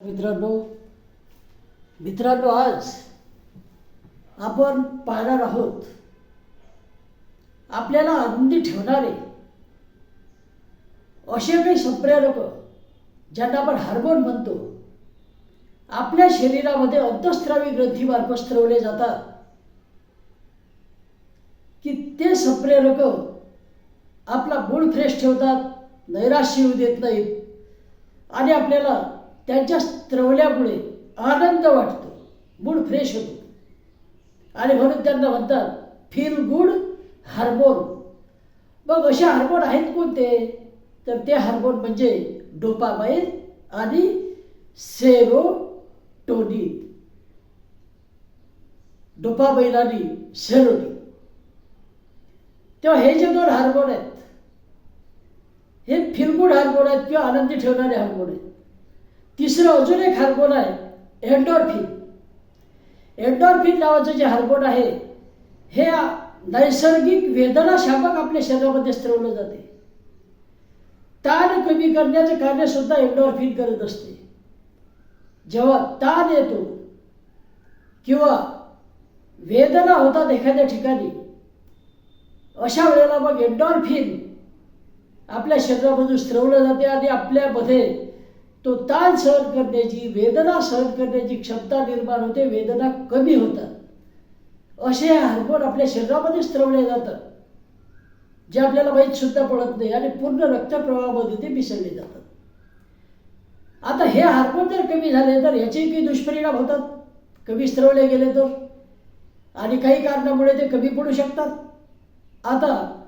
मित्रांनो मित्रांनो आज आपण पाहणार आहोत आपल्याला आनंदी ठेवणारे असे काही संप्रेरक ज्यांना आपण हार्मोन म्हणतो आपल्या शरीरामध्ये अंतस्त्रावी ग्रंथीमार्फत स्त्रवले जातात. की ते संप्रेरक आपला मूड फ्रेश ठेवतात नैराश्य येऊ देत नाहीत आणि आपल्याला त्यांच्या स्त्रवल्यामुळे आनंद वाटतो मूड फ्रेश होतो. आणि म्हणून त्यांना म्हणतात फील गुड हार्मोन मग असे हार्मोन आहेत कोणते? तर ते हार्मोन म्हणजे डोपामाइन आणि सेरोटोनिन डोपामाइन आणि सेरोटोनिन तेव्हा हे जे दोन हार्मोन आहेत हे फिलगुड हार्मोन आहेत किंवा आनंदी ठेवणारे हार्मोन आहेत. तिसरं अजून एक हार्मोन आहे एन्डॉर्फिन एन्डॉर्फिन नावाचं जे हार्मोन आहे हे नैसर्गिक वेदनाशापक आपल्या शरीरामध्ये स्त्रवलं जाते. ताण कमी करण्याचं कार्य सुद्धा एन्डॉर्फिन करत असते. जेव्हा ताण येतो किंवा वेदना होतात एखाद्या ठिकाणी अशा वेळेला मग एन्डॉर्फिन आपल्या शरीरामधून स्त्रवलं जाते आणि आपल्यामध्ये तो ताण सहन करण्याची वेदना सहन करण्याची क्षमता निर्माण होते वेदना कमी होतात. असे हार्मोन आपल्या शरीरामध्ये स्त्रवले जातात जे आपल्याला माहीत सुद्धा पडत नाही आणि पूर्ण रक्तप्रवाहामध्ये ते मिसळले जातात. आता हे हार्मोन जर कमी झाले तर याचे काही दुष्परिणाम होतात. कमी स्त्रवले गेले तर. आणि काही कारणामुळे ते कमी पडू शकतात. आता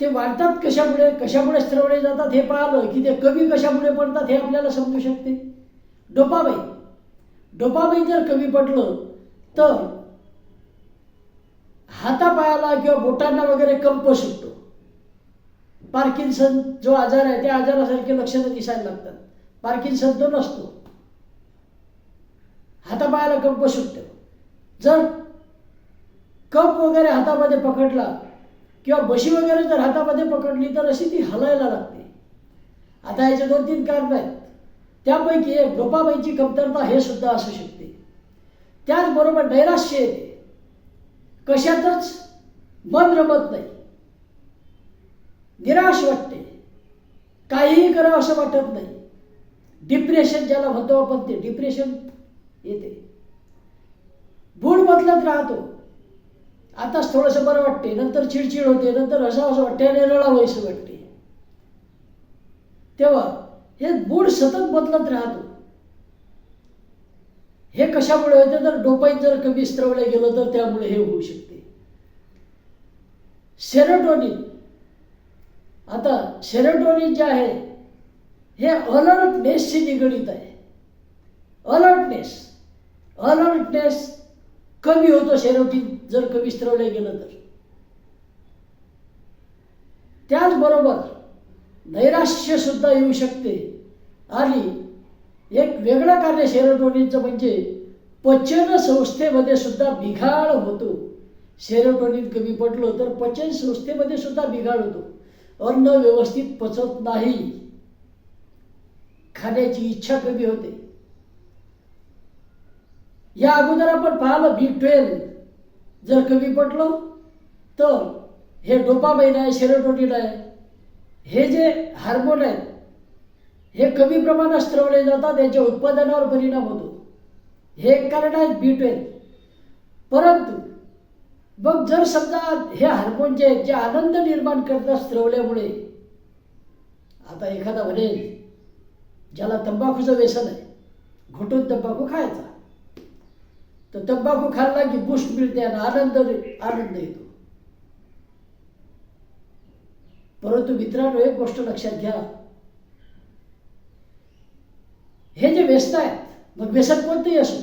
ते वाढतात कशामुळे? कशामुळे स्त्रवले जातात हे पाहिलं की ते कमी कशामुळे पडतात हे आपल्याला समजू शकते. डोपाबाई डोपाबाई जर कमी पडलं तर हातापायाला किंवा बोटांना वगैरे कंप सुटतो. पार्किन्सन जो आजार आहे त्या आजारासारखे लक्षणं दिसायला लागतात. पार्किन्सन तो नसतो. हातापायाला कंप सुटतो. जर कप वगैरे हातामध्ये पकडला किंवा बशी वगैरे जर हातामध्ये पकडली तर अशी ती हलायला लागते. आता याचे दोन तीन कारण आहेत. त्यापैकी एक डोपाबाईची कमतरता हे सुद्धा असू शकते. त्याचबरोबर नैराश्य येते. कशातच मन रमत नाही. निराश वाटते. काहीही करावं असं वाटत नाही. डिप्रेशन ज्याला म्हणतो आपण ते डिप्रेशन येते. मूड बदलत राहतो. आताच थोडंसं बरं वाटते नंतर चिडचिड होते नंतर असं असं वाटते आणि रडावंसं वाटते तेव्हा हे मूड सतत बदलत राहतो. हे कशामुळे होते? तर डोपाईन जर कमी स्त्रवलं गेलं तर त्यामुळे हे होऊ शकते. सेरोटोनिन. आता सेरोटोनिन जे आहे हे अलर्टनेसशी निगडीत आहे. अलर्टनेस. अलर्टनेस कमी होतो सेरोटीन जर कमी स्त्रवलं गेलं तर. त्याचबरोबर नैराश्य सुद्धा येऊ शकते. आणि एक वेगळं कार्य सेरोटोनिनचं म्हणजे पचन संस्थेमध्ये सुद्धा बिघाड होतो. सेरोटोनिन कमी पडलं तर पचन संस्थेमध्ये सुद्धा बिघाड होतो. अन्न व्यवस्थित पचत नाही. खाण्याची इच्छा कमी होते. या अगोदर आपण पाहिलं बी ट्वेल्व जर कमी पटलं तर हे डोपाबाईन आहे शेरोटोटीन आहे. हे जे हार्मोन आहेत हे कमी प्रमाणात स्त्रवले जातात याच्या उत्पादनावर परिणाम होतो. हे एक कारण आहे बी ट्वेल्व परंतु मग जर समजा हे हार्मोनचे जे आहेत जे आनंद निर्माण करतात स्त्रवल्यामुळे आता एखादा म्हणेल ज्याला तंबाखूचं व्यसन आहे घुटून तंबाखू खायचा. तर तंबाखू खाल्ला की बुष्ट मिळते आणि आनंद आनंद येतो. परंतु मित्रांनो, एक गोष्ट लक्षात घ्या. हे जे व्यसन आहेत, मग व्यसन कोणतंही असो.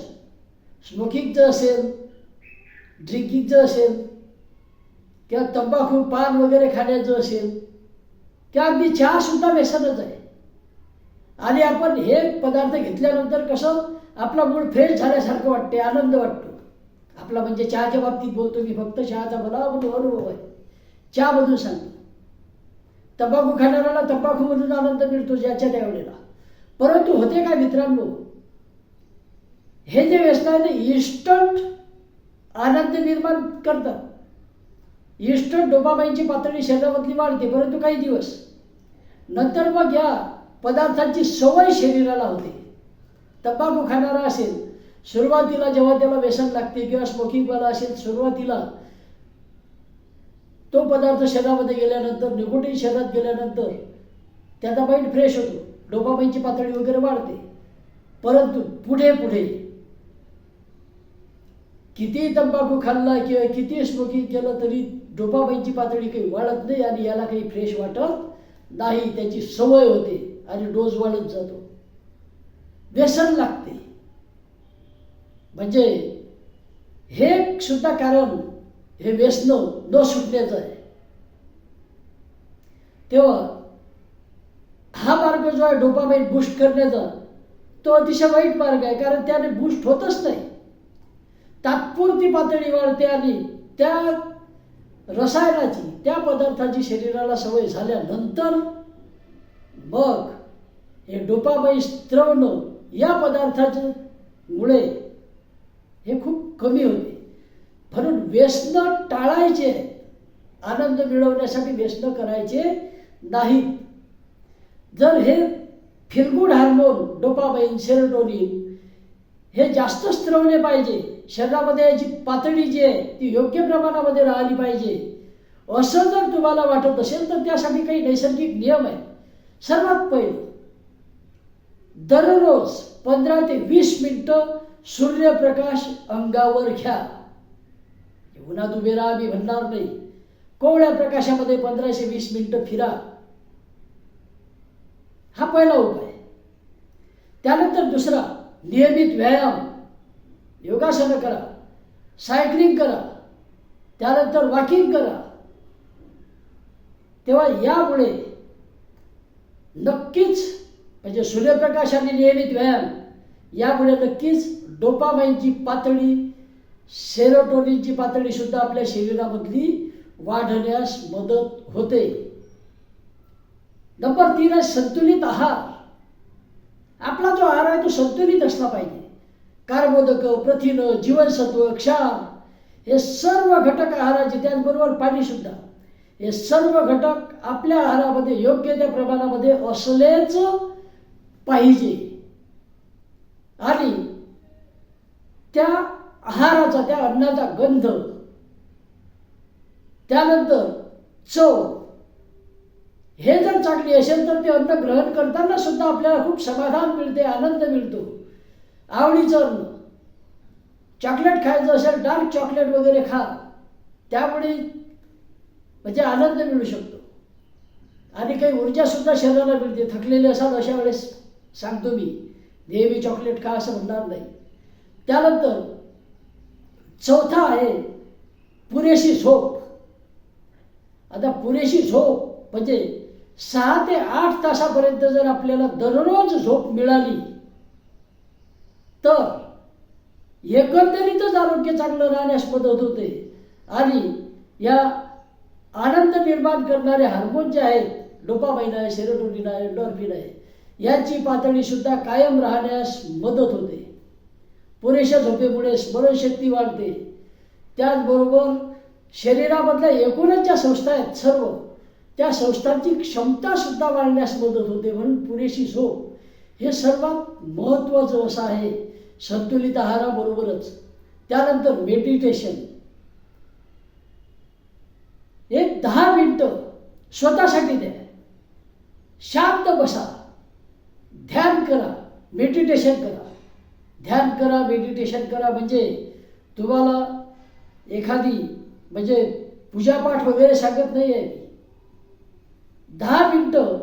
स्मोकिंगचं असेल ड्रिंकिंगचं असेल, किंवा तंबाखू, पान वगैरे खाण्याचं असेल किंवा अगदी चहा सुद्धा व्यसनच आहे. आणि आपण हे पदार्थ घेतल्यानंतर कसं आपला मूड फ्रेश झाल्यासारखं वाटते आनंद वाटतो. आपला म्हणजे चहाच्या बाबतीत बोलतो मी फक्त चहाचा मला अनुभव आहे. चहामधून सांगतो. तंबाखू खाणाऱ्याला तंबाखूमधून आनंद मिळतो ज्याच्या त्यावेळेला. परंतु होते काय मित्रांनो हे जे व्यसन आहे ते इन्स्टंट आनंद निर्माण करतात. इन्स्टंट डोबाबाईंची पातळी शरीरामधली वाढते परंतु काही दिवस. नंतर मग या पदार्थांची सवय शरीराला होते. तंबाखू खाणारा असेल सुरुवातीला जेव्हा त्याला व्यसन लागते किंवा स्मोकिंगवाला असेल सुरुवातीला तो पदार्थ शरीरामध्ये गेल्यानंतर निकोटीन शरीरात गेल्यानंतर त्याचा माइंड फ्रेश होतो. डोपामाईनची पातळी वगैरे वाढते. परंतु पुढे पुढे किती तंबाखू खाल्ला किंवा किती स्मोकिंग केलं तरी डोपामाईनची पातळी काही वाढत नाही आणि याला काही फ्रेश वाटत नाही. त्याची सवय होते आणि डोस वाढत जातो. व्यसन लागते. म्हणजे हे सुद्धा कारण हे व्यसन न सुटण्याचं आहे. तेव्हा हा मार्ग जो आहे डोपामाइन बूस्ट करण्याचा तो अतिशय वाईट मार्ग आहे कारण त्याने बूस्ट होतच नाही. तात्पुरती पातळी वाढते आणि त्या रसायनाची त्या पदार्थाची शरीराला सवय झाल्यानंतर मग हे डोपामाइन स्त्रवणं या पदार्थाच्या मुळे हे खूप कमी होते. म्हणून व्यसन टाळायचे. आनंद मिळवण्यासाठी व्यसन करायचे नाहीत. जर हे फिरगुड हार्मोन डोपाबाईन सेरोटोनिन हे जास्त स्त्रवले पाहिजे शरीरामध्ये याची पातळी जी आहे ती योग्य प्रमाणामध्ये राहिली पाहिजे. असं जर तुम्हाला वाटत असेल तर त्यासाठी काही नैसर्गिक नियम आहे सर्वात पहिलं दररोज पंधरा ते वीस मिनटं सूर्यप्रकाश अंगावर घ्या. उन्हात उभे राहा मी म्हणणार नाही. कोवळ्या प्रकाशामध्ये पंधराशे वीस मिनिटं फिरा. हा पहिला उपाय. त्यानंतर दुसरा नियमित व्यायाम. योगासनं करा. सायकलिंग करा. त्यानंतर वॉकिंग करा. तेव्हा यामुळे नक्कीच म्हणजे सूर्यप्रकाश आणि नियमित व्यायाम यामुळे नक्कीच डोपामाईनची पातळी सेरोटोनिनची पातळी सुद्धा आपल्या शरीरामधली वाढण्यास मदत होते. नंबर तीन आहे संतुलित आहार. आपला जो आहार आहे तो संतुलित असला पाहिजे. कार्बोदक प्रथिन जीवनसत्व क्षार हे सर्व घटक आहाराचे त्याचबरोबर पाणीसुद्धा हे सर्व घटक आपल्या आहारामध्ये योग्य त्या प्रमाणामध्ये असलेच पाहिजे. आणि त्या आहाराचा त्या अन्नाचा गंध त्यानंतर चव हे जर चांगली असेल तर ते अन्न ग्रहण करताना सुद्धा आपल्याला खूप समाधान मिळते आनंद मिळतो. आवडीचं अन्न चॉकलेट खायचं असेल डार्क चॉकलेट वगैरे खा त्यामुळे म्हणजे आनंद मिळू शकतो. आणि काही ऊर्जासुद्धा शरीराला मिळते थकलेले असाल अशा वेळेस सांगतो मी. नेहमी चॉकलेट खा असं म्हणणार नाही. त्यानंतर चौथा आहे पुरेशी झोप. आता पुरेशी झोप म्हणजे सहा ते आठ तासापर्यंत जर आपल्याला दररोज झोप मिळाली तर एकंदरीतच आरोग्य चांगलं राहण्यास मदत होते. आणि या आनंद निर्माण करणारे हार्मोन जे आहेत डोपामाइन आहे सेरोटोनिन आहे डॉर्फिन आहे यांची पातळी सुद्धा कायम राहण्यास मदत होते. पुरेशा झोपेमुळे स्मरणशक्ती वाढते. त्याचबरोबर शरीरामधल्या एकूणच ज्या संस्था आहेत सर्व त्या संस्थांची क्षमता सुद्धा वाढण्यास मदत होते म्हणून पुरेशी झोप हे सर्वात महत्त्वाचं असं आहे. संतुलित आहाराबरोबरच. त्यानंतर मेडिटेशन एक दहा मिनटं स्वतःसाठी द्या. शांत बसा. ध्यान करा मेडिटेशन करा. ध्यान करा मेडिटेशन करा म्हणजे तुम्हाला एखादी म्हणजे पूजापाठ वगैरे सांगत नाही आहे दहा मिनटं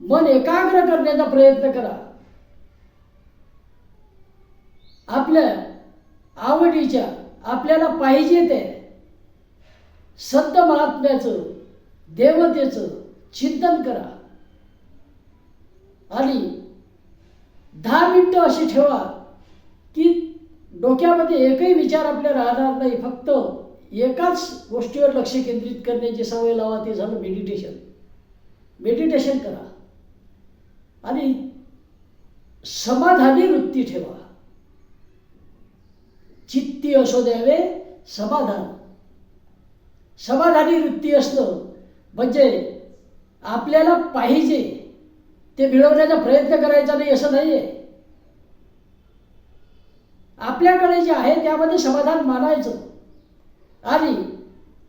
मन एकाग्र करण्याचा प्रयत्न करा. आपल्या आवडीच्या आपल्याला पाहिजे ते संत महात्म्याचं देवतेचं चिंतन करा. आणि दहा मिनटं अशी ठेवा की डोक्यामध्ये एकही विचार आपल्या राहणार नाही. फक्त एकाच गोष्टीवर लक्ष केंद्रित करण्याची सवय लावा ते झालं मेडिटेशन मेडिटेशन करा. आणि समाधानी वृत्ती ठेवा. चित्ती असो द्यावे समाधान. समाधानी वृत्ती असणं म्हणजे आपल्याला पाहिजे ते मिळवण्याचा प्रयत्न करायचा नाही असं नाही आहे आपल्याकडे जे आहे त्यामध्ये समाधान मानायचं. आणि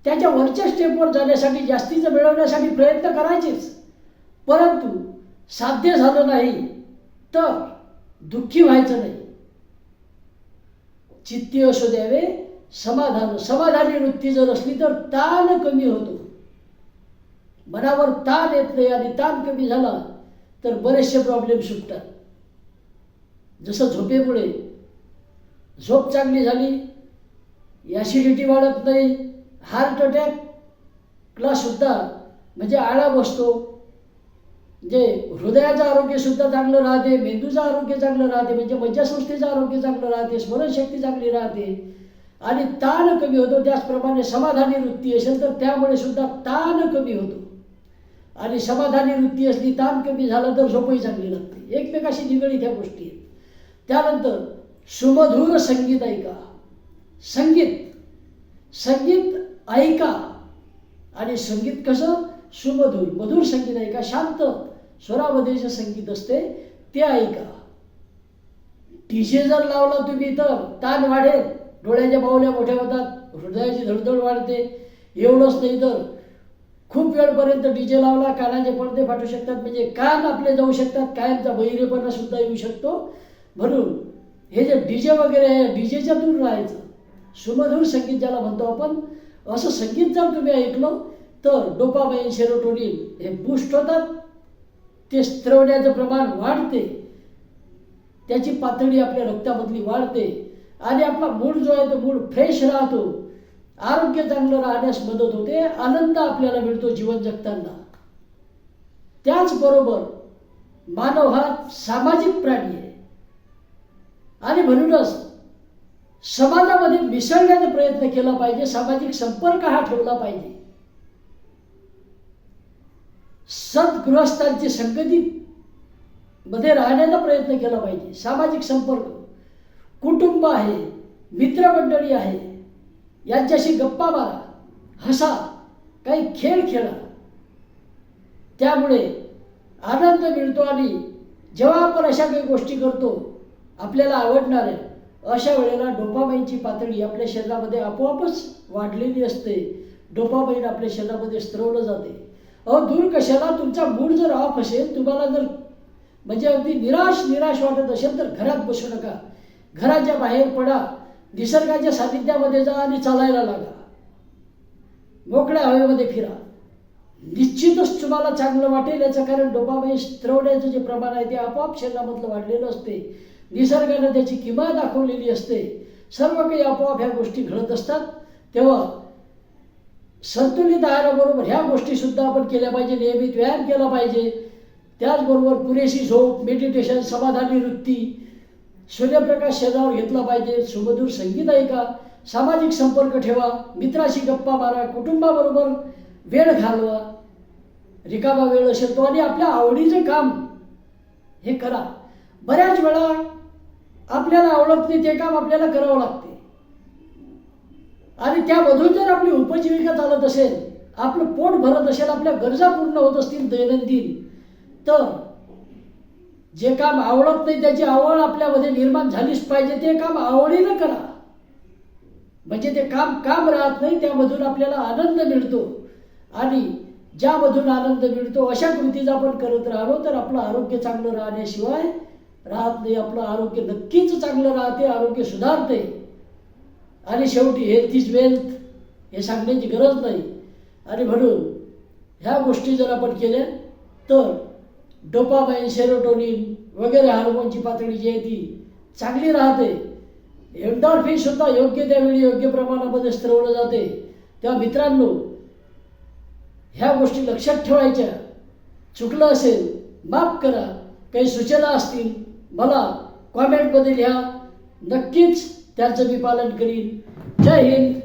त्याच्या वरच्या स्टेपवर जाण्यासाठी जास्तीचं मिळवण्यासाठी प्रयत्न करायचेच. परंतु साध्य झालं नाही तर दुःखी व्हायचं नाही. चित्ती असू द्यावे समाधान समाधानी वृत्ती जर असली तर ताण कमी होतो. मनावर ताण येत नाही आणि ताण कमी झाला तर बरेचसे प्रॉब्लेम सुटतात. जसं झोपेमुळे. झोप चांगली झाली ॲसिडिटी वाढत नाही हार्ट अटॅकला सुद्धा म्हणजे आळा बसतो. जे हृदयाचं आरोग्यसुद्धा चांगलं राहते मेंदूचं आरोग्य चांगलं राहते म्हणजे मज्जासंस्थेचं आरोग्य चांगलं राहते स्मरणशक्ती चांगली राहते. आणि ताण कमी होतो त्याचप्रमाणे समाधानी वृत्ती असेल तर त्यामुळे सुद्धा ताण कमी होतो. आणि समाधानी वृत्ती असली ताण कमी झाला तर झोपही चांगली लागते. एकमेकाशी निगडीत ह्या गोष्टी आहेत. त्यानंतर सुमधुर संगीत ऐका. संगीत. संगीत ऐका. आणि संगीत कसं? सुमधुर. मधुर संगीत ऐका. शांत स्वरामध्ये जे संगीत असते ते ऐका. डीजे जर लावला तुम्ही तर ताण वाढेल. डोळ्याच्या बाहुल्या मोठ्या होतात. हृदयाची धडधड वाढते. एवढंच नाही तर खूप वेळपर्यंत डीजे लावला कानाचे पडदे फाटू शकतात म्हणजे कान आपले जाऊ शकतात कायमचा बहिरेपणा सुद्धा येऊ शकतो. म्हणून हे जे डी जे वगैरे आहे डीजेच्या दूर राहायचं. सुमधूर संगीत ज्याला म्हणतो आपण असं संगीत जर तुम्ही ऐकलं तर डोपामाइन सेरोटोनिन हे बूस्ट होतात. ते स्त्रवण्याचं प्रमाण वाढते. त्याची पातळी आपल्या रक्तामधली वाढते. आणि आपला मूड जो आहे तो मूड फ्रेश राहतो. आरोग्य चांगलं राहण्यास मदत होते आनंद आपल्याला मिळतो जीवन जगताना. त्याचबरोबर मानव हा सामाजिक प्राणी आहे. आणि म्हणूनच समाजामध्ये मिसळण्याचा प्रयत्न केला पाहिजे सामाजिक संपर्क हा ठेवला पाहिजे. सद्गृहस्थांची संगती मध्ये राहण्याचा प्रयत्न केला पाहिजे सामाजिक संपर्क. कुटुंब आहे मित्रमंडळी आहे यांच्याशी गप्पा मारा हसा काही खेळ खेळा. त्यामुळे आनंद मिळतो आणि जेव्हा आपण अशा काही गोष्टी करतो आपल्याला आवडणाऱ्या अशा वेळेला डोपामाईनची पातळी आपल्या शरीरामध्ये आपोआपच वाढलेली असते. डोपामाईन आपल्या शरीरामध्ये स्त्रवलं जाते. अहो दूर कशाला? तुमचा मूड जर ऑफ असेल तुम्हाला जर म्हणजे अगदी निराश निराश वाटत असेल तर घरात बसू नका. घराच्या बाहेर पडा. निसर्गाच्या सानिध्यामध्ये जा आणि चालायला लागा. मोकळ्या हवेमध्ये फिरा. निश्चितच तुम्हाला चांगलं वाटेल याचं कारण डोपामाइन स्त्रवण्याचं जे प्रमाण आहे ते आपोआप शरीरामधलं वाढलेलं असते. निसर्गानं त्याची किमा दाखवलेली असते. सर्व काही आपोआप ह्या गोष्टी घडत असतात. तेव्हा संतुलित आहाराबरोबर ह्या गोष्टीसुद्धा आपण केल्या पाहिजे नियमित व्यायाम केला पाहिजे. त्याचबरोबर पुरेशी झोप मेडिटेशन समाधानी वृत्ती सूर्यप्रकाश शेजावर घेतला पाहिजे. सुमधूर संगीत ऐका. सामाजिक संपर्क ठेवा. मित्राशी गप्पा मारा. कुटुंबाबरोबर वेळ घालवा. रिकामा वेळ असेल तो आणि आपल्या आवडीचं काम हे करा. बऱ्याच वेळा आपल्याला आवडत नाही ते काम आपल्याला करावं लागते. आणि त्यामधून जर आपली उपजीविका चालत असेल आपलं पोट भरत असेल आपल्या गरजा पूर्ण होत असतील दैनंदिन तर जे काम आवडत नाही त्याची आवड आपल्यामध्ये निर्माण झालीच पाहिजे. ते काम आवडीनं करा. म्हणजे ते काम काम राहत नाही त्यामधून आपल्याला आनंद मिळतो. आणि ज्यामधून आनंद मिळतो अशा कृतीच आपण करत राहिलो तर आपलं आरोग्य चांगलं राहण्याशिवाय राहत नाही. आपलं आरोग्य नक्कीच चांगलं राहते आरोग्य सुधारते. आणि शेवटी हेल्थ इज वेल्थ हे सांगण्याची गरज नाही. आणि म्हणून ह्या गोष्टी जर आपण केल्या तर डोपामाइन सेरोटोनिन वगैरे हार्मोनची पातळी जी आहे ती चांगली राहते. एन्डॉर्फिन सुद्धा योग्य त्यावेळी योग्य प्रमाणामध्ये स्त्रवलं जाते. तेव्हा मित्रांनो ह्या गोष्टी लक्षात ठेवायच्या. चुकलं असेल माफ करा. काही सूचना असतील मला कॉमेंटमध्ये लिहा नक्कीच त्याचं मी पालन करीन. जय हिंद.